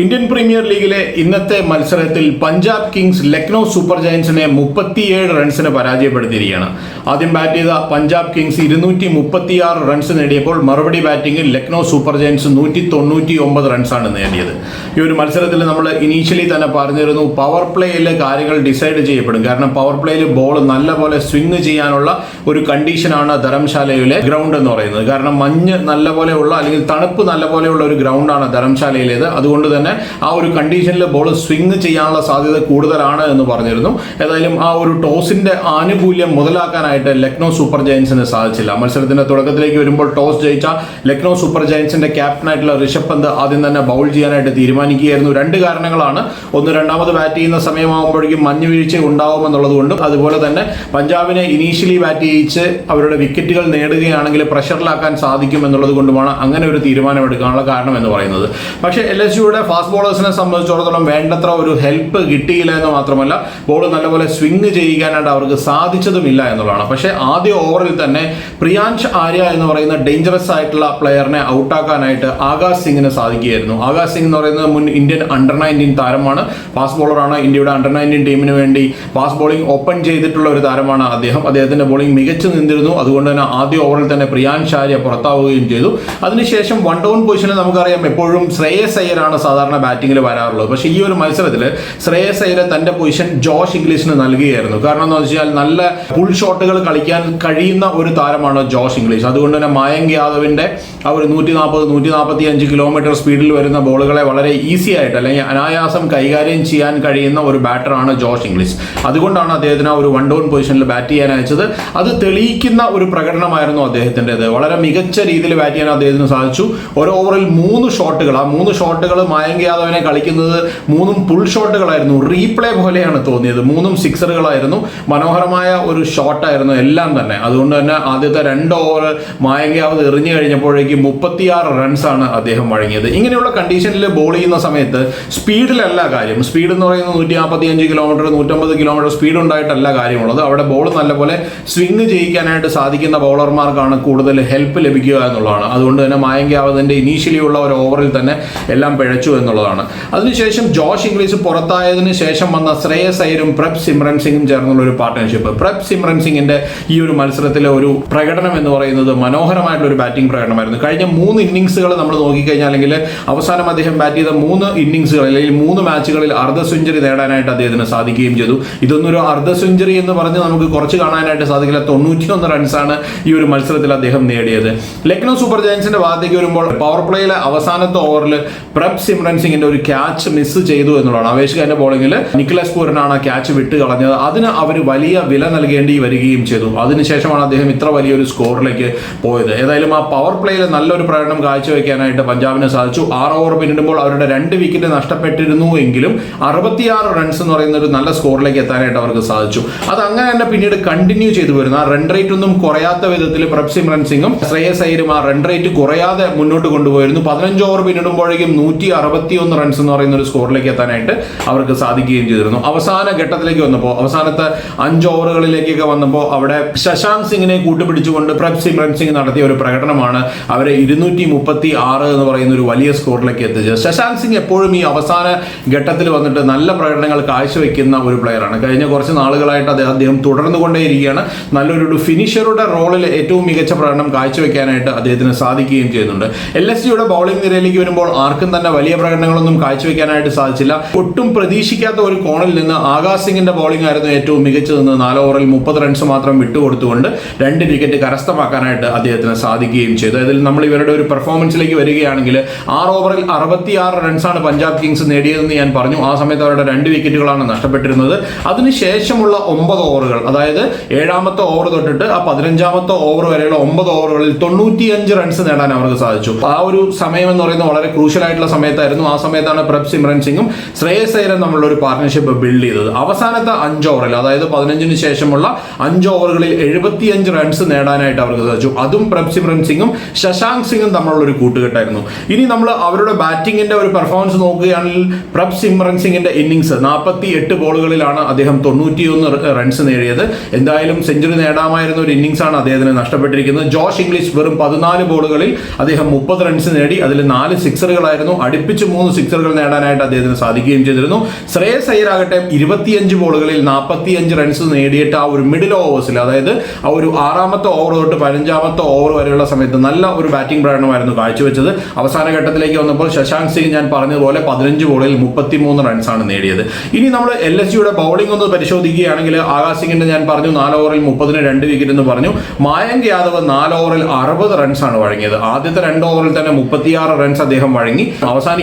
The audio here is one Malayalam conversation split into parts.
Indian premier ലീഗിലെ ഇന്നത്തെ മത്സരത്തിൽ പഞ്ചാബ് കിങ്സ് ലക്നൗ സൂപ്പർ ജയൻസിനെ മുപ്പത്തിയേഴ് റൺസിന് പരാജയപ്പെടുത്തിയിരിക്കുകയാണ്. ആദ്യം ബാറ്റ് ചെയ്ത പഞ്ചാബ് കിങ്സ് ഇരുന്നൂറ്റി മുപ്പത്തിയാറ് റൺസ് നേടിയപ്പോൾ മറുപടി ബാറ്റിംഗിൽ ലക്നൗ സൂപ്പർ ജയൻസ് നൂറ്റി തൊണ്ണൂറ്റി ഒമ്പത് റൺസാണ് നേടിയത്. ഈ ഒരു മത്സരത്തിൽ നമ്മൾ ഇനീഷ്യലി തന്നെ പറഞ്ഞിരുന്നു പവർ പ്ലേയിൽ കാര്യങ്ങൾ ഡിസൈഡ് ചെയ്യപ്പെടും. കാരണം പവർ പ്ലേയിൽ ബോൾ നല്ലപോലെ സ്വിങ് ചെയ്യാനുള്ള ഒരു കണ്ടീഷനാണ് ധരംശാലയിലെ ഗ്രൗണ്ട് എന്ന് പറയുന്നത്. കാരണം മഞ്ഞ് നല്ലപോലെ ഉള്ള അല്ലെങ്കിൽ തണുപ്പ് നല്ലപോലെയുള്ള ഒരു ഗ്രൗണ്ടാണ് ധരംശാലയിലേത്. അതുകൊണ്ട് തന്നെ ആ ഒരു കണ്ടീഷനിൽ ബോൾ സ്വിങ് ചെയ്യാനുള്ള സാധ്യത കൂടുതലാണ് എന്ന് പറഞ്ഞിരുന്നു. ഏതായാലും ആ ഒരു ടോസിന്റെ ആനുകൂല്യം മുതലാക്കാനായിട്ട് ലക്നൗ സൂപ്പർ ജയൻസിന് സാധിച്ചില്ല. മത്സരത്തിന്റെ തുടക്കത്തിലേക്ക് വരുമ്പോൾ ടോസ് ജയിച്ച ലക്നൗ സൂപ്പർ ജയൻസിന്റെ ക്യാപ്റ്റനായിട്ടുള്ള ഋഷഭ് പന്ത് ആദ്യം തന്നെ ബൗൾ ചെയ്യാനായിട്ട് തീരുമാനിക്കുകയായിരുന്നു. രണ്ട് കാരണങ്ങളാണ്. ഒന്ന് രണ്ടാമത് ബാറ്റ് ചെയ്യുന്ന സമയമാകുമ്പോഴേക്കും മഞ്ഞ് വീഴ്ച ഉണ്ടാവുമെന്നുള്ളത് കൊണ്ടും അതുപോലെ തന്നെ പഞ്ചാബിനെ ഇനീഷ്യലി ബാറ്റ് ചെയ്യിച്ച് അവരുടെ വിക്കറ്റുകൾ നേടുകയാണെങ്കിൽ പ്രഷറിലാക്കാൻ സാധിക്കും എന്നുള്ളത് കൊണ്ടുമാണ് അങ്ങനെ ഒരു തീരുമാനം എടുക്കാനുള്ള കാരണം എന്ന് പറയുന്നത്. പക്ഷേ എൽ എസ് ഫാസ്റ്റ് ബോളേഴ്സിനെ സംബന്ധിച്ചിടത്തോളം വേണ്ടത്ര ഒരു ഹെൽപ്പ് കിട്ടിയില്ല എന്ന് മാത്രമല്ല ബോൾ നല്ലപോലെ സ്വിങ് ചെയ്യാനായിട്ട് അവർക്ക് സാധിച്ചതുമില്ല എന്നുള്ളതാണ്. പക്ഷേ ആദ്യ ഓവറിൽ തന്നെ പ്രിയാൻഷ് ആര്യ എന്ന് പറയുന്ന ഡേഞ്ചറസ് ആയിട്ടുള്ള പ്ലെയറിനെ ഔട്ടാക്കാനായിട്ട് ആകാശ് സിംഗിന് സാധിക്കുകയായിരുന്നു. ആകാശ് സിംഗ് എന്ന് പറയുന്നത് മുൻ ഇന്ത്യൻ അണ്ടർ നയന്റീൻ താരമാണ്. ഫാസ്റ്റ് ബോളറാണ് ഇന്ത്യയുടെ അണ്ടർ നയന്റീൻ ടീമിന് വേണ്ടി ഫാസ്റ്റ് ബോളിംഗ് ഓപ്പൺ ചെയ്തിട്ടുള്ള ഒരു താരമാണ് അദ്ദേഹം. അദ്ദേഹത്തിന്റെ ബോളിംഗ് മികച്ചു നിന്നിരുന്നു. അതുകൊണ്ട് തന്നെ ആദ്യ ഓവറിൽ തന്നെ പ്രിയാൻഷ് ആര്യ പുറത്താവുകയും ചെയ്തു. അതിനുശേഷം വൺ ഡൗൺ പൊസിഷനിൽ നമുക്കറിയാം എപ്പോഴും ശ്രേയസ് അയ്യരാണ് സാധാരണ ബാറ്റിംഗിൽ വരാറുള്ളത്. പക്ഷേ ഈ ഒരു മത്സരത്തിൽ ശ്രേയസ് അയ്യർ തന്റെ പൊസിഷൻ ജോഷ് ഇംഗ്ലീഷിന് നൽകുകയായിരുന്നു. കാരണം എന്ന് വെച്ചാൽ നല്ല ഫുൾ ഷോട്ടുകൾ കളിക്കാൻ കഴിയുന്ന ഒരു താരമാണ് ജോഷ് ഇംഗ്ലീഷ്. അതുകൊണ്ട് തന്നെ മായങ്ക് യാദവിന്റെ ആ ഒരു നൂറ്റി നാൽപ്പത് നൂറ്റി നാൽപ്പത്തി അഞ്ച് കിലോമീറ്റർ സ്പീഡിൽ വരുന്ന ബോളുകളെ വളരെ ഈസി ആയിട്ട് അല്ലെങ്കിൽ അനായാസം കൈകാര്യം ചെയ്യാൻ കഴിയുന്ന ഒരു ബാറ്ററാണ് ജോഷ് ഇംഗ്ലീഷ്. അതുകൊണ്ടാണ് അദ്ദേഹത്തിന് ആ ഒരു വൺ ഡൗൺ പൊസിഷനിൽ ബാറ്റ് ചെയ്യാൻ അയച്ചത്. അത് തെളിയിക്കുന്ന ഒരു പ്രകടനമായിരുന്നു അദ്ദേഹത്തിന്റെത്. വളരെ മികച്ച രീതിയിൽ ബാറ്റ് ചെയ്യാൻ അദ്ദേഹത്തിന് സാധിച്ചു. ഒരു ഓവറിൽ മൂന്ന് ഷോട്ടുകൾ ആ മൂന്ന് ഷോട്ടുകൾ മായങ്ക് യാദവിനെ കളിക്കുന്നത് മൂന്നും പുൾ ഷോട്ടുകളായിരുന്നു. റീപ്ലേ പോലെയാണ് തോന്നിയത്. മൂന്നും സിക്സറുകളായിരുന്നു. മനോഹരമായ ഒരു ഷോട്ടായിരുന്നു എല്ലാം തന്നെ. അതുകൊണ്ട് തന്നെ ആദ്യത്തെ രണ്ട് ഓവർ മായങ്ക് യാദവ് എറിഞ്ഞു കഴിഞ്ഞപ്പോഴേക്കും മുപ്പത്തിയാറ് റൺസാണ് അദ്ദേഹം വഴങ്ങിയത്. ഇങ്ങനെയുള്ള കണ്ടീഷനിൽ ബോൾ ചെയ്യുന്ന സമയത്ത് സ്പീഡിലല്ല കാര്യം. സ്പീഡ് എന്ന് പറയുന്നത് നൂറ്റി നാൽപ്പത്തി അഞ്ച് കിലോമീറ്റർ നൂറ്റമ്പത് കിലോമീറ്റർ സ്പീഡ് ഉണ്ടായിട്ടല്ല കാര്യമുള്ളത്. അവിടെ ബോൾ നല്ലപോലെ സ്വിങ് ചെയ്യിക്കാനായിട്ട് സാധിക്കുന്ന ബൗളർമാർക്കാണ് കൂടുതൽ ഹെൽപ്പ് ലഭിക്കുക എന്നുള്ളതാണ്. അതുകൊണ്ട് തന്നെ മായങ്ക് യാവതിന്റെ ഇനീഷ്യലി ഉള്ള ഒരു ഓവറിൽ തന്നെ എല്ലാം പിഴച്ചു എന്നുള്ളതാണ്. അതിനുശേഷം ജോഷ് ഇംഗ്ലീഷ് പുറത്തായതിനു ശേഷം വന്ന ശ്രേയസ് അയ്യരും പ്രബ് സിമ്രൻ സിംഗും ചേർന്നുള്ള ഒരു പാർട്ട്ണർഷിപ്പ് പ്രബ് സിമ്രൻ സിംഗിന്റെ ഈ ഒരു മത്സരത്തിലെ ഒരു പ്രകടനം എന്ന് പറയുന്നത് മനോഹരമായിട്ടുള്ള ഒരു ബാറ്റിംഗ് പ്രകടനമായിരുന്നു. കഴിഞ്ഞ മൂന്ന് ഇന്നിങ്സുകൾ നമ്മൾ നോക്കിക്കഴിഞ്ഞാൽ അല്ലെങ്കിൽ അവസാനം അദ്ദേഹം ബാറ്റ് ചെയ്ത മൂന്ന് ഇന്നിങ്സുകൾ അല്ലെങ്കിൽ മൂന്ന് മാച്ചുകളിൽ അർദ്ധ സെഞ്ചുറി നേടാനായിട്ട് അദ്ദേഹത്തിന് സാധിക്കുകയും ചെയ്തു. ഇതൊന്നും ഒരു അർദ്ധ സെഞ്ചുറി എന്ന് പറഞ്ഞ് നമുക്ക് കുറച്ച് കാണാനായിട്ട് സാധിക്കില്ല. തൊണ്ണൂറ്റിയൊന്ന് റൺസാണ് ഈ ഒരു മത്സരത്തിൽ അദ്ദേഹം നേടിയത്. ലക്നൗ സൂപ്പർ ജയൻസിന്റെ ഭാഗത്തേക്ക് വരുമ്പോൾ പവർ പ്ലേയിലെ അവസാനത്തെ ഓവറിൽ പ്രബ് സിമ്രൻ സിംഗിന്റെ ഒരു ക്യാച്ച് മിസ് ചെയ്തു എന്നുള്ളതാണ്. അവേഷ് ഖാന്റെ ബോളിംഗിൽ നിക്കലസ് പൂരനാണ് ക്യാച്ച് വിട്ട് കളഞ്ഞത്. അതിന് അവർ വലിയ വില നൽകേണ്ടി വരികയും ചെയ്തു. അതിനുശേഷമാണ് അദ്ദേഹം ഇത്ര വലിയൊരു സ്കോറിലേക്ക് പോയത്. ഏതായാലും ആ പവർ പ്ലേയിൽ നല്ലൊരു പ്രകടനം കാഴ്ചവെക്കാനായിട്ട് പഞ്ചാബിന് സാധിച്ചു. ആറ് ഓവർ പിന്നിടുമ്പോൾ അവരുടെ രണ്ട് വിക്കറ്റ് നഷ്ടപ്പെട്ടിരുന്നു എങ്കിലും അറുപത്തിയാറ് റൺസ് എന്ന് പറയുന്ന ഒരു നല്ല സ്കോറിലേക്ക് എത്താനായിട്ട് അവർക്ക് സാധിച്ചു. അത് അങ്ങനെ തന്നെ പിന്നീട് കണ്ടിന്യൂ ചെയ്തു വരുന്നു. ആ റൺ റേറ്റ് ഒന്നും കുറയാത്ത വിധത്തിൽ പ്രഭ് സിമ്രൻ സിംഗും ശ്രേയസ് അയ്യരും ആ റൺ റേറ്റ് കുറയാതെ മുന്നോട്ട് കൊണ്ടുപോയിരുന്നു. പതിനഞ്ച് ഓവർ പിന്നിടുമ്പോഴേക്കും നൂറ്റി അറുപത്തി ഒന്ന് റൺസ് എന്ന് പറയുന്ന ഒരു സ്കോറിലേക്ക് എത്താനായിട്ട് അവർക്ക് സാധിക്കുകയും ചെയ്തിരുന്നു. അവസാന ഘട്ടത്തിലേക്ക് വന്നപ്പോൾ അവസാനത്തെ അഞ്ച് ഓവറുകളിലേക്കൊക്കെ വന്നപ്പോൾ അവിടെ ശശാങ്ക് സിംഗിനെ കൂട്ടുപിടിച്ചുകൊണ്ട് പ്രഭ് സിമ്രൻ സിംഗ് നടത്തിയ ഒരു പ്രകടനമാണ് അവരെ ഇരുന്നൂറ്റി മുപ്പത്തി ആറ് എന്ന് പറയുന്ന ഒരു വലിയ സ്കോറിലേക്ക് എത്തിച്ചത്. ശശാങ്ക് സിംഗ് എപ്പോഴും ഈ അവസാന ഘട്ടത്തിൽ വന്നിട്ട് നല്ല പ്രകടനങ്ങൾ കാഴ്ചവെക്കുന്ന ഒരു പ്ലെയറാണ് കഴിഞ്ഞ കുറച്ച് നാളുകളായിട്ട് അദ്ദേഹം അദ്ദേഹം തുടർന്നു കൊണ്ടേയിരിക്കുകയാണ് നല്ലൊരു ഫിനിഷറുടെ റോളിൽ ഏറ്റവും മികച്ച പ്രകടനം കാഴ്ചവെക്കാനായിട്ട് അദ്ദേഹത്തിന് സാധിക്കുകയും ചെയ്യുന്നുണ്ട്. എൽ എസ് ജിയുടെ ബൗളിംഗ് നിരയിലേക്ക് വരുമ്പോൾ ആർക്കും തന്നെ വലിയ പ്രകടനങ്ങളൊന്നും കാഴ്ചവെക്കാനായിട്ട് സാധിച്ചില്ല. ഒട്ടും പ്രതീക്ഷിക്കാത്ത ഒരു കോണിൽ നിന്ന് ആകാശ് സിംഗിന്റെ ബോളിംഗ് ആയിരുന്നു ഏറ്റവും മികച്ചതെന്ന് നാല് ഓവറിൽ മുപ്പത് റൺസ് മാത്രം വിട്ടുകൊടുത്തുകൊണ്ട് രണ്ട് വിക്കറ്റ് കരസ്ഥമാക്കാനായിട്ട് അദ്ദേഹത്തിന് സാധിക്കുകയും ചെയ്തു. അതിൽ നമ്മൾ ഇവരുടെ ഒരു പെർഫോമൻസിലേക്ക് വരികയാണെങ്കിൽ ആറ് ഓവറിൽ അറുപത്തിയാറ് റൺസാണ് പഞ്ചാബ് കിങ്സ് നേടിയതെന്ന് ഞാൻ പറഞ്ഞു. ആ സമയത്ത് അവരുടെ രണ്ട് വിക്കറ്റുകളാണ് നഷ്ടപ്പെട്ടിരുന്നത്. അതിനുശേഷമുള്ള ഒമ്പത് ഓവറുകൾ അതായത് ഏഴാമത്തെ ഓവർ തൊട്ടിട്ട് ആ പതിനഞ്ചാമത്തെ ഓവർ വരെയുള്ള ഒമ്പത് ഓവറുകളിൽ തൊണ്ണൂറ്റിയഞ്ച് റൺസ് നേടാൻ അവർക്ക് സാധിച്ചു. ആ ഒരു സമയം എന്ന് പറയുന്നത് വളരെ ക്രൂഷ്യൽ ആയിട്ടുള്ള സമയത്തായിരുന്നു. ആയിരുന്നു ആ സമയത്താണ് പ്രഭ് സിമ്രൻ സിംഗും ശ്രേയസ് അയ്യരും തമ്മിലുള്ള ഒരു പാർട്ണർഷിപ്പ് ബിൽഡ് ചെയ്തത്. അവസാനത്തെ അഞ്ച് ഓവറിൽ അതായത് പതിനഞ്ചിന് ശേഷമുള്ള അഞ്ച് ഓവറുകളിൽ എഴുപത്തിയഞ്ച് റൺസ് നേടാനായിട്ട് അവർക്ക് സാധിച്ചു. അതും പ്രഭ് സിമ്രൻ സിംഗും ശശാങ്ക് സിംഗും തമ്മിലുള്ള ഒരു കൂട്ടുകെട്ടായിരുന്നു. ഇനി നമ്മൾ അവരുടെ ബാറ്റിംഗിന്റെ ഒരു പെർഫോമൻസ് നോക്കുകയാണെങ്കിൽ പ്രഭ് സിമ്രൻ സിംഗിന്റെ ഇന്നിങ്സ് നാൽപ്പത്തി എട്ട് ബോളുകളിലാണ് അദ്ദേഹം തൊണ്ണൂറ്റിയൊന്ന് റൺസ് നേടിയത്. എന്തായാലും സെഞ്ചുറി നേടാമായിരുന്ന ഒരു ഇന്നിങ്സ് ആണ് അദ്ദേഹത്തിന് നഷ്ടപ്പെട്ടിരിക്കുന്നത്. ജോഷ് ഇംഗ്ലീഷ് വെറും പതിനാല് ബോളുകളിൽ അദ്ദേഹം മുപ്പത് റൺസ് നേടി. അതിൽ നാല് സിക്സറുകളായിരുന്നു അടുപ്പിച്ച് മൂന്ന് സിക്സറുകൾ നേടാനായിട്ട് അദ്ദേഹത്തിന് സാധിക്കുകയും ചെയ്തിരുന്നു. ശ്രേയസ് അയ്യരാകട്ടെ ഇരുപത്തിയഞ്ച് ബോളുകളിൽ നാൽപ്പത്തിയഞ്ച് റൺസ് നേടിയിട്ട് ആ ഒരു മിഡിൽ ഓവേഴ്സിൽ അതായത് ആ ഒരു ആറാമത്തെ ഓവർ തൊട്ട് പതിനഞ്ചാമത്തെ ഓവർ വരെയുള്ള സമയത്ത് നല്ല ഒരു ബാറ്റിംഗ് പ്രകടനമായിരുന്നു കാഴ്ചവെച്ചത്. അവസാന ഘട്ടത്തിലേക്ക് വന്നപ്പോൾ ശശാങ്ക് സിംഗ് ഞാൻ പറഞ്ഞതുപോലെ പതിനഞ്ച് ബോളിൽ മുപ്പത്തിമൂന്ന് റൺസാണ് നേടിയത്. ഇനി നമ്മൾ എൽ എസ് ജിയുടെ ബൗളിംഗ് ഒന്ന് പരിശോധിക്കുകയാണെങ്കിൽ ആകാശ് സിംഗിന്റെ ഞാൻ പറഞ്ഞു നാല് ഓവറിൽ മുപ്പതിന് രണ്ട് വിക്കറ്റ് എന്ന് പറഞ്ഞു. മായങ്ക് യാദവ് നാല് ഓവറിൽ അറുപത് റൺസാണ് വഴങ്ങിയത്. ആദ്യത്തെ രണ്ട് ഓവറിൽ തന്നെ മുപ്പത്തിയാറ് റൺസ് അദ്ദേഹം വഴങ്ങി.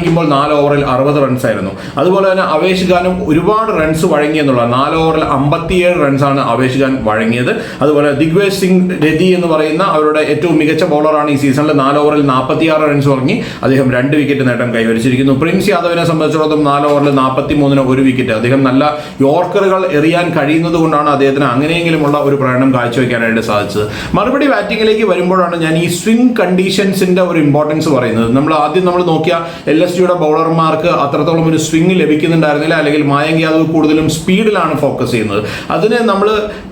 അവസാനിക്കുമ്പോൾ നാല് ഓവറിൽ അറുപത് റൺസ് ആയിരുന്നു. അതുപോലെ തന്നെ അവേഷ് ഖാനും ഒരുപാട് റൺസ് വഴങ്ങി എന്നുള്ള നാല് ഓവറിൽ അമ്പത്തിയേഴ് റൺസാണ് അവേഷ് ഖാൻ വഴങ്ങിയത്. അതുപോലെ ദിഗ്വേജ് സിംഗ് രതി എന്ന് പറയുന്ന അവരുടെ ഏറ്റവും മികച്ച ബോളറാണ് ഈ സീസണിൽ നാല് ഓവറിൽ നാൽപ്പത്തിയാറ് റൺസ് വഴങ്ങി. അദ്ദേഹം രണ്ട് വിക്കറ്റ് നേട്ടം കൈവരിച്ചിരിക്കുന്നു. പ്രിൻസ് യാദവിനെ സംബന്ധിച്ചിടത്തോളം നാല് ഓവറിൽ നാൽപ്പത്തി മൂന്നിന് ഒരു വിക്കറ്റ് അദ്ദേഹം നല്ല യോർക്കറുകൾ എറിയാൻ കഴിയുന്നത് കൊണ്ടാണ് അദ്ദേഹത്തിന് അങ്ങനെയെങ്കിലുമുള്ള ഒരു പ്രകടനം കാഴ്ചവെക്കാനായിട്ട് സാധിച്ചത്. മറുപടി ബാറ്റിംഗിലേക്ക് വരുമ്പോഴാണ് ഞാൻ ഈ സ്വിംഗ് കണ്ടീഷൻസിന്റെ ഒരു ഇമ്പോർട്ടൻസ് പറയുന്നത്. നമ്മൾ ആദ്യം നമ്മൾ നോക്കിയ എൽ എസ് ജിയുടെ ബൗളർമാർക്ക് അത്രത്തോളം ഒരു സ്വിംഗ് ലഭിക്കുന്നുണ്ടായിരുന്നില്ല. അല്ലെങ്കിൽ മായങ്ക് യാദവ് കൂടുതലും സ്പീഡിലാണ് ഫോക്കസ് ചെയ്യുന്നത്. അതിന് നമ്മൾ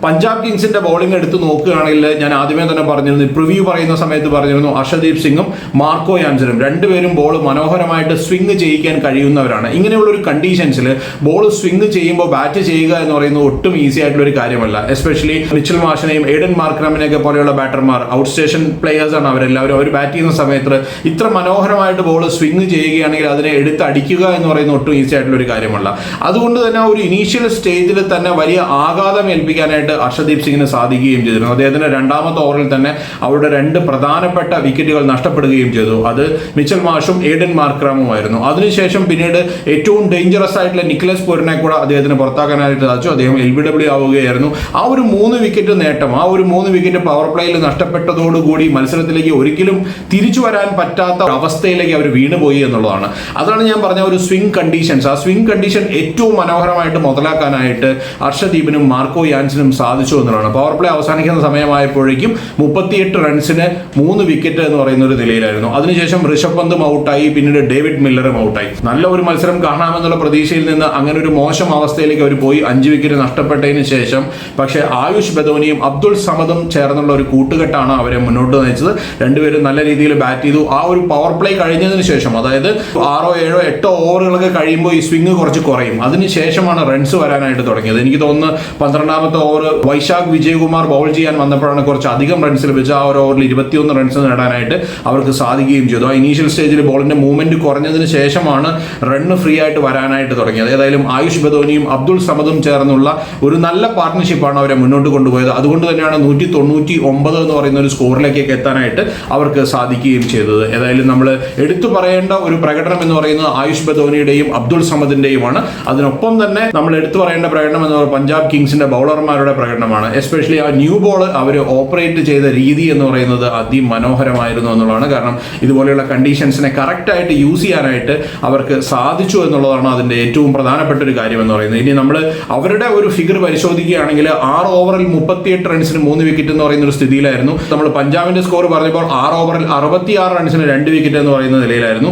പഞ്ചാബ് കിങ്സിന്റെ ബൗളിംഗ് എടുത്ത് നോക്കുകയാണെങ്കിൽ ഞാൻ ആദ്യമേ തന്നെ പറഞ്ഞിരുന്നു. പ്രിവ്യൂ പറയുന്ന സമയത്ത് പറഞ്ഞിരുന്നു അർഷദീപ് സിംഗും മാർക്കോ യാൻസനും രണ്ടുപേരും ബോൾ മനോഹരമായിട്ട് സ്വിംഗ് ചെയ്യിക്കാൻ കഴിയുന്നവരാണ്. ഇങ്ങനെയുള്ള ഒരു കണ്ടീഷൻസിൽ ബോൾ സ്വിംഗ് ചെയ്യുമ്പോൾ ബാറ്റ് ചെയ്യുക എന്ന് പറയുന്നത് ഒട്ടും ഈസി ആയിട്ടുള്ള ഒരു കാര്യമല്ല. എസ്പെഷ്യലി മിച്ചൽ മാഷിനെയും എയ്ഡൻ മാർക്രാമിനെയൊക്കെ പോലെയുള്ള ബാറ്റർമാർ ഔട്ട് സ്റ്റേഷൻ പ്ലെയേഴ്സാണ് അവരെല്ലാവരും. അവർ ബാറ്റ് ചെയ്യുന്ന സമയത്ത് ഇത്ര മനോഹരമായിട്ട് ബോൾ സ്വിംഗ് ചെയ്യുകയാണെങ്കിൽ അതിനെ എടുത്ത് അടിക്കുക എന്ന് പറയുന്ന ഒട്ടും ഈസി ആയിട്ടുള്ള ഒരു കാര്യമല്ല. അതുകൊണ്ട് തന്നെ ഒരു ഇനീഷ്യൽ സ്റ്റേജിൽ തന്നെ വലിയ ആഘാതം ഏൽപ്പിക്കാനായിട്ട് അർഷദീപ് സിംഗിന് സാധിക്കുകയും ചെയ്തിരുന്നു. അദ്ദേഹത്തിന് രണ്ടാമത്തെ ഓവറിൽ തന്നെ അവരുടെ രണ്ട് പ്രധാനപ്പെട്ട വിക്കറ്റുകൾ നഷ്ടപ്പെടുകയും ചെയ്തു. അത് മിച്ചൽ മാഷും ഏഡൻ മാർക്രാമുമായിരുന്നു അതിനുശേഷം പിന്നീട് ഏറ്റവും ഡേഞ്ചറസ് ആയിട്ടുള്ള നിക്കലസ് പോരിനെ കൂടെ അദ്ദേഹത്തിന് പുറത്താക്കാനായിട്ട് സാധിച്ചു. അദ്ദേഹം എൽ ബി ഡബ്ല്യു ആവുകയായിരുന്നു. ആ ഒരു മൂന്ന് വിക്കറ്റ് നേട്ടം ആ ഒരു മൂന്ന് വിക്കറ്റ് പവർ പ്ലേയിൽ നഷ്ടപ്പെട്ടതോടുകൂടി മത്സരത്തിലേക്ക് ഒരിക്കലും തിരിച്ചു വരാൻ പറ്റാത്ത അവസ്ഥയിലേക്ക് അവർ വീണുപോയി എന്നുള്ളതാണ്. അതാണ് ഞാൻ പറഞ്ഞ ഒരു സ്വിംഗ് കണ്ടീഷൻസ് ആ സ്വിംഗ് കണ്ടീഷൻ ഏറ്റവും മനോഹരമായിട്ട് മുതലാക്കാനായിട്ട് അർഷദീപിനും മാർക്കോ യാൻസിനും സാധിച്ചു എന്നുള്ളതാണ്. പവർ പ്ലേ അവസാനിക്കുന്ന സമയമായപ്പോഴേക്കും മുപ്പത്തിയെട്ട് റൺസിന് മൂന്ന് വിക്കറ്റ് എന്ന് പറയുന്ന ഒരു നിലയിലായിരുന്നു. അതിനുശേഷം ഋഷഭ് പന്തും ഔട്ടായി പിന്നീട് ഡേവിഡ് മില്ലറും ഔട്ടായി. നല്ല ഒരു മത്സരം കാണാമെന്നുള്ള പ്രതീക്ഷയിൽ നിന്ന് അങ്ങനെ ഒരു മോശം അവസ്ഥയിലേക്ക് അവർ പോയി. അഞ്ച് വിക്കറ്റ് നഷ്ടപ്പെട്ടതിന് ശേഷം പക്ഷേ ആയുഷ് ബദോനിയും അബ്ദുൾ സമദും ചേർന്നുള്ള ഒരു കൂട്ടുകെട്ടാണ് അവരെ മുന്നോട്ട് നയിച്ചത്. രണ്ടുപേരും നല്ല രീതിയിൽ ബാറ്റ് ചെയ്തു. ആ ഒരു പവർ പ്ലേ കഴിഞ്ഞതിന് ശേഷം അതായത് ആറോ ഏഴോ എട്ടോ ഓവറുകളൊക്കെ കഴിയുമ്പോൾ ഈ സ്വിങ് കുറച്ച് കുറയും. അതിനുശേഷമാണ് റൺസ് വരാനായിട്ട് തുടങ്ങിയത്. എനിക്ക് തോന്നുന്നു പന്ത്രണ്ടാമത്തെ ഓവർ വൈശാഖ് വിജയകുമാർ ബൗൾ ചെയ്യാൻ വന്നപ്പോഴാണ് കുറച്ച് അധികം റൺസ് ലഭിച്ച ആ ഒരു ഓവറിൽ ഇരുപത്തിയൊന്ന് റൺസ് നേടാനായിട്ട് അവർക്ക് സാധിക്കുകയും ചെയ്തു. ആ ഇനീഷ്യൽ സ്റ്റേജിൽ ബോളിന്റെ മൂവ്മെന്റ് കുറഞ്ഞതിന് ശേഷമാണ് റണ്ണ് ഫ്രീ ആയിട്ട് വരാനായിട്ട് തുടങ്ങിയത്. ഏതായാലും ആയുഷ് ബദോനിയും അബ്ദുൾ സമദും ചേർന്നുള്ള ഒരു നല്ല പാർട്ട്ണർഷിപ്പാണ് അവരെ മുന്നോട്ട് കൊണ്ടുപോയത്. അതുകൊണ്ട് തന്നെയാണ് നൂറ്റി തൊണ്ണൂറ്റി ഒമ്പത് എന്ന് പറയുന്ന ഒരു സ്കോറിലേക്കൊക്കെ എത്താനായിട്ട് അവർക്ക് സാധിക്കുകയും ചെയ്തത്. ഏതായാലും നമ്മൾ എടുത്തു പറയേണ്ട ഒരു പ്രകടനം എന്ന് പറയുന്നത് ആയുഷ് ബദോനിയുടെയും അബ്ദുൾ സമദിന്റെയുമാണ്. അതിനൊപ്പം തന്നെ നമ്മൾ എടുത്തു പറയേണ്ട പ്രകടനം എന്ന് പറയുന്നത് പഞ്ചാബ് കിങ്സിന്റെ ബൗളർമാരുടെ പ്രകടനമാണ്. എസ്പെഷ്യലി ആ ന്യൂ ബോൾ അവർ ഓപ്പറേറ്റ് ചെയ്ത രീതി എന്ന് പറയുന്നത് അതിമനോഹരമായിരുന്നു എന്നുള്ളതാണ്. കാരണം ഇതുപോലെയുള്ള കണ്ടീഷൻസിനെ കറക്റ്റായിട്ട് യൂസ് ചെയ്യാനായിട്ട് അവർക്ക് സാധിച്ചു എന്നുള്ളതാണ് അതിന്റെ ഏറ്റവും പ്രധാനപ്പെട്ട ഒരു കാര്യം എന്ന് പറയുന്നത്. ഇനി നമ്മൾ അവരുടെ ഒരു ഫിഗർ പരിശോധിക്കുകയാണെങ്കിൽ ആറ് ഓവറിൽ മുപ്പത്തിയെട്ട് റൺസിന് മൂന്ന് വിക്കറ്റ് എന്ന് പറയുന്ന ഒരു സ്ഥിതിയിലായിരുന്നു. നമ്മൾ പഞ്ചാബിന്റെ സ്കോർ പറഞ്ഞപ്പോൾ ആറ് ഓവറിൽ അറുപത്തിയാറ് റൺസിന് രണ്ട് വിക്കറ്റ് എന്ന് പറയുന്ന നിലയിലായിരുന്നു.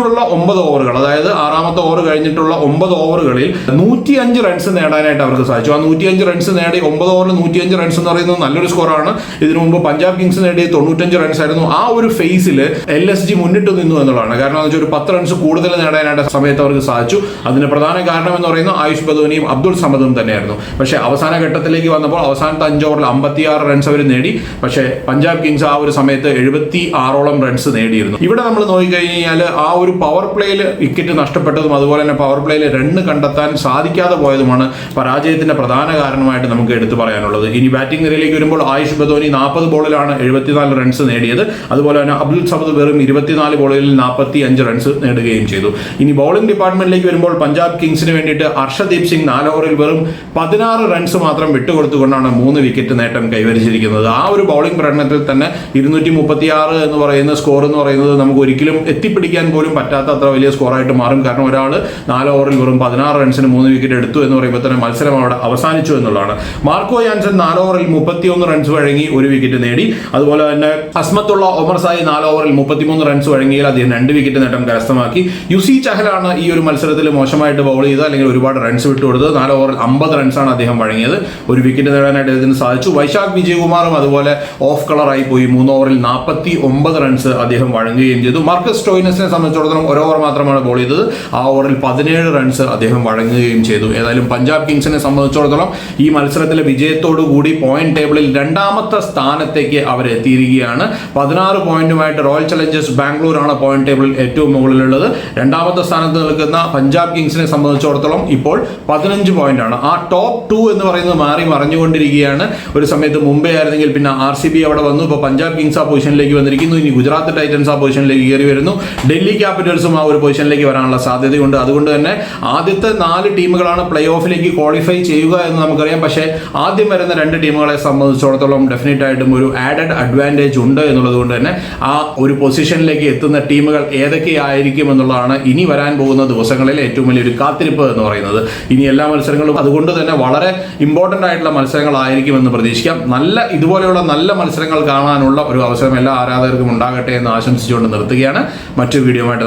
പിന്നീടുള്ള ഒമ്പത് ഓവറുകൾ അതായത് ആറാമത്തെ ഓവർ കഴിഞ്ഞിട്ടുള്ള ഒമ്പത് ഓവറുകളിൽ നൂറ്റി അഞ്ച് റൺസ് നേടാനായിട്ട് അവർക്ക് സാധിച്ചു. ആ നൂറ്റി അഞ്ച് റൺസ് നേടി ഒമ്പത് ഓവറിൽ നൂറ്റി അഞ്ച് റൺസ് എന്ന് പറയുന്നത് നല്ലൊരു സ്കോറാണ് ഇതിനു മുമ്പ് പഞ്ചാബ് കിങ്സ് നേടിയ തൊണ്ണൂറ്റഞ്ച് റൺസ് ആയിരുന്നു. ആ ഒരു ഫേസിൽ എൽ എസ് ജി മുന്നിട്ട് നിന്നു എന്നുള്ളതാണ്. കാരണം എന്ന് വെച്ചാൽ ഒരു പത്ത് റൺസ് കൂടുതൽ നേടാനായിട്ട് സമയത്ത് അവർക്ക് സാധിച്ചു. അതിന് പ്രധാന കാരണം എന്ന് പറയുന്നത് ആയുഷ് ബദോനിയും അബ്ദുൾ സമദും തന്നെയായിരുന്നു. പക്ഷേ അവസാന ഘട്ടത്തിലേക്ക് വന്നപ്പോൾ അവസാനത്തെ അഞ്ച് ഓവറിൽ അമ്പത്തിയാറ് റൺസ് അവർ നേടി. പക്ഷേ പഞ്ചാബ് കിങ്സ് ആ ഒരു സമയത്ത് എഴുപത്തി ആറോളം റൺസ് നേടിയിരുന്നു. ഇവിടെ നമ്മൾ നോക്കിക്കഴിഞ്ഞാൽ ആ ഒരു പവർ പ്ലേയിൽ വിക്കറ്റ് നഷ്ടപ്പെട്ടതും അതുപോലെ തന്നെ പവർ പ്ലേയിൽ റണ്ണ് കണ്ടെത്താൻ സാധിക്കാതെ പോയതുമാണ് പരാജയത്തിന്റെ പ്രധാന കാരണമായിട്ട് നമുക്ക് എടുത്തു പറയാനുള്ളത്. ഇനി ബാറ്റിംഗ് നിരയിലേക്ക് വരുമ്പോൾ ആയുഷ് ബദോനി നാൽപ്പത് ബോളിലാണ് എഴുപത്തിനാല് റൺസ് നേടിയത്. അതുപോലെ തന്നെ അബ്ദുൽ സബദ് വെറും ഇരുപത്തിനാല് ബോളിൽ നാൽപ്പത്തി അഞ്ച് റൺസ് നേടുകയും ചെയ്തു. ഇനി ബോളിംഗ് ഡിപ്പാർട്ട്മെന്റിലേക്ക് വരുമ്പോൾ പഞ്ചാബ് കിങ്സിന് വേണ്ടിയിട്ട് ഹർഷദീപ് സിംഗ് നാല് ഓവറിൽ വെറും പതിനാറ് റൺസ് മാത്രം വിട്ടുകൊടുത്തുകൊണ്ടാണ് മൂന്ന് വിക്കറ്റ് നേട്ടം കൈവരിച്ചിരിക്കുന്നത്. ആ ഒരു ബൗളിംഗ് പ്രകടനത്തിൽ തന്നെ ഇരുന്നൂറ്റി മുപ്പത്തിയാറ് എന്ന് പറയുന്ന സ്കോർ എന്ന് പറയുന്നത് നമുക്ക് ഒരിക്കലും എത്തിപ്പിടിക്കാൻ പോലും പറ്റാത്ത അത്ര വലിയ സ്കോറായിട്ട് മാറും. കാരണം ഒരാൾ നാല് ഓവറിൽ വെറും പതിനാറ് റൺസിന് മൂന്ന് വിക്കറ്റ് എടുത്തു എന്ന് പറയുമ്പോൾ തന്നെ മത്സരം അവിടെ അവസാനിച്ചു എന്നുള്ളതാണ്. മാർക്കോ യാൻസൺ നാല് ഓവറിൽ മുപ്പത്തിയൊന്ന് റൺസ് വഴങ്ങി ഒരു വിക്കറ്റ് നേടി. അതുപോലെ തന്നെ അസ്മത്തുള്ള ഒമർ സായി നാല് ഓവറിൽ മുപ്പത്തിമൂന്ന് റൺസ് വഴങ്ങിയാൽ അദ്ദേഹം രണ്ട് വിക്കറ്റ് നേട്ടം കരസ്ഥമാക്കി. യുസി ചഹലാണ് ഈ ഒരു മത്സരത്തിൽ മോശമായിട്ട് ബൗൾ ചെയ്ത് അല്ലെങ്കിൽ ഒരുപാട് റൺസ് വിട്ടുകൊടുത്തത് നാല് ഓവറിൽ അമ്പത് റൺസാണ് അദ്ദേഹം വഴങ്ങിയത്. ഒരു വിക്കറ്റ് നേടാനായിട്ട് അദ്ദേഹത്തിന് സാധിച്ചു. വൈശാഖ് വിജയകുമാറും അതുപോലെ ഓഫ് കളറായി പോയി. മൂന്ന് ഓവറിൽ നാൽപ്പത്തി ഒമ്പത് റൺസ് അദ്ദേഹം വഴങ്ങുകയും ചെയ്തു. മാർക്കസ് ടോയിനസിനെ സംബന്ധിച്ചിടത്തോളം ഒരു ഓവർ മാത്രമാണ് ബോൾ ചെയ്തത്. ആ ഓവറിൽ പതിനേഴ് റൺസ് അദ്ദേഹം വഴങ്ങുകയും ചെയ്തു. ഏതായാലും പഞ്ചാബ് കിങ്സിനെ സംബന്ധിച്ചിടത്തോളം ഈ മത്സരത്തിലെ വിജയത്തോടു കൂടി പോയിന്റ് ടേബിളിൽ രണ്ടാമത്തെ സ്ഥാനത്തേക്ക് അവർ എത്തിയിരിക്കുകയാണ്. പതിനാറ് പോയിന്റുമായിട്ട് റോയൽ ചലഞ്ചേഴ്സ് ബാംഗ്ലൂരാണ് പോയിന്റ് ടേബിളിൽ ഏറ്റവും മുകളിലുള്ളത്. രണ്ടാമത്തെ സ്ഥാനത്ത് നിൽക്കുന്ന പഞ്ചാബ് കിങ്സിനെ സംബന്ധിച്ചിടത്തോളം ഇപ്പോൾ പതിനഞ്ച് ആണ്. ആ ടോപ്പ് ടു എന്ന് പറയുന്നത് മാറി മറിഞ്ഞുകൊണ്ടിരിക്കുകയാണ്. ഒരു സമയത്ത് മുംബൈ ആയിരുന്നെങ്കിൽ പിന്നെ ആർ സി ബി അവിടെ വന്നു. ഇപ്പോൾ പഞ്ചാബ് കിങ്സ് ആ പൊസിഷനിലേക്ക് വന്നിരിക്കുന്നു. ഇനി ഗുജറാത്ത് ടൈറ്റൻസ് ആ പൊസിഷനിലേക്ക് കയറി വരുന്നു. ഡൽഹി ക്യാപിറ്റൽസും ആ ഒരു പൊസിഷനിലേക്ക് വരാനുള്ള സാധ്യതയുണ്ട്. അതുകൊണ്ട് തന്നെ ആദ്യത്തെ നാല് ടീമുകളാണ് പ്ലേ ഓഫിലേക്ക് ക്വാളിഫൈ ചെയ്യുക എന്ന് നമുക്കറിയാം. പക്ഷേ ആദ്യം വരുന്ന രണ്ട് ടീമുകളെ സംബന്ധിച്ചിടത്തോളം ഡെഫിനറ്റ് ആയിട്ടും ഒരു ആഡഡ് അഡ്വാന്റേജ് ഉണ്ട് എന്നുള്ളത് കൊണ്ട് തന്നെ ആ ഒരു പൊസിഷനിലേക്ക് എത്തുന്ന ടീമുകൾ ഏതൊക്കെയായിരിക്കും എന്നുള്ളതാണ് ഇനി വരാൻ പോകുന്ന ദിവസങ്ങളിൽ ഏറ്റവും വലിയൊരു കാത്തിരിപ്പ് എന്ന് പറയുന്നത്. ഇനി എല്ലാ മത്സരങ്ങളും അതുകൊണ്ട് തന്നെ വളരെ ഇമ്പോർട്ടന്റ് ആയിട്ടുള്ള മത്സരങ്ങളായിരിക്കും എന്ന് പ്രതീക്ഷിക്കാം. നല്ല ഇതുപോലെയുള്ള നല്ല മത്സരങ്ങൾ കാണാനുള്ള ഒരു അവസരം എല്ലാ ആരാധകർക്കും ഉണ്ടാകട്ടെ എന്ന് ആശംസിച്ചുകൊണ്ട് നിർത്തുകയാണ്. മറ്റു വീഡിയോ ആയിട്ട്